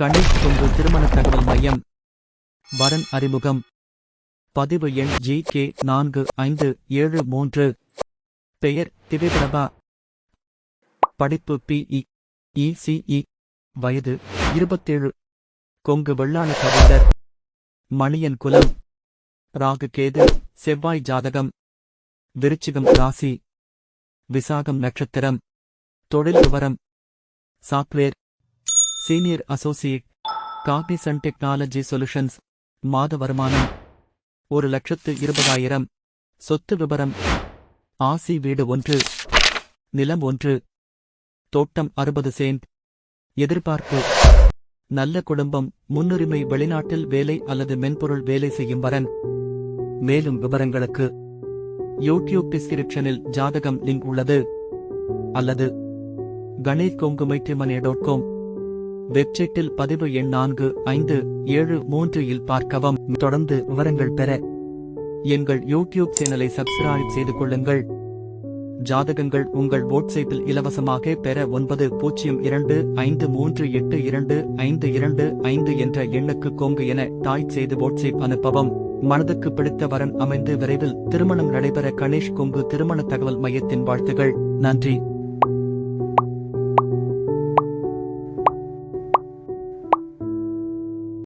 கணேஷ் கொங்கு திருமண தகவல் மையம். வரன் அறிமுகம். பதிவு எண் ஜி கே நான்கு ஐந்து ஏழு மூன்று. பெயர் திவிபிரபா. படிப்பு பிஇ இ இசிஇ வயது இருபத்தேழு. கொங்கு வெள்ளாள கவிஞர் மணியன் குலம். ராகு கேது செவ்வாய் ஜாதகம். விருச்சிகம் ராசி. விசாகம் நட்சத்திரம். தொழில் விவரம். Software. Senior associate Cognizant technology solutions மாத வருமானம் ஒரு லட்சத்து இருபதாயிரம். சொத்து விபரம் ஆசி வீடு ஒன்று நிலம் ஒன்று தோட்டம் அறுபது சென்ட். எதிர்பார்ப்பு நல்ல குடும்பம் முன்னுரிமை வெளிநாட்டில் வேலை அல்லது மென்பொருள் வேலை செய்யும் வரன். மேலும் விவரங்களுக்கு யூடியூப் டிஸ்கிரிப்ஷனில் ஜாதகம் லிங்க் உள்ளது. அல்லது கணேஷ் கொங்குமைட்டிமனே டாட் காம். வெப்சைட்டில் பதிவு எண் நான்கு ஐந்து ஏழு மூன்று இல் பார்க்கவும். தொடர்ந்து விவரங்கள் பெற எங்கள் யூடியூப் சேனலை சப்ஸ்கிரைப் செய்து கொள்ளுங்கள். ஜாதகங்கள் உங்கள் வாட்ஸ்அப்பில் இலவசமாக பெற ஒன்பது பூஜ்ஜியம் இரண்டு ஐந்து மூன்று எட்டு இரண்டு ஐந்து இரண்டு ஐந்து என்ற எண்ணுக்கு கொங்கு என டாய்ப் செய்து வாட்ஸ்அப் அனுப்பவும். மனதுக்கு பிடித்த வரன் அமைந்து விரைவில் திருமணம் நடைபெற கணேஷ் கொங்கு திருமண தகவல் மையத்தின் வாழ்த்துகள். நன்றி.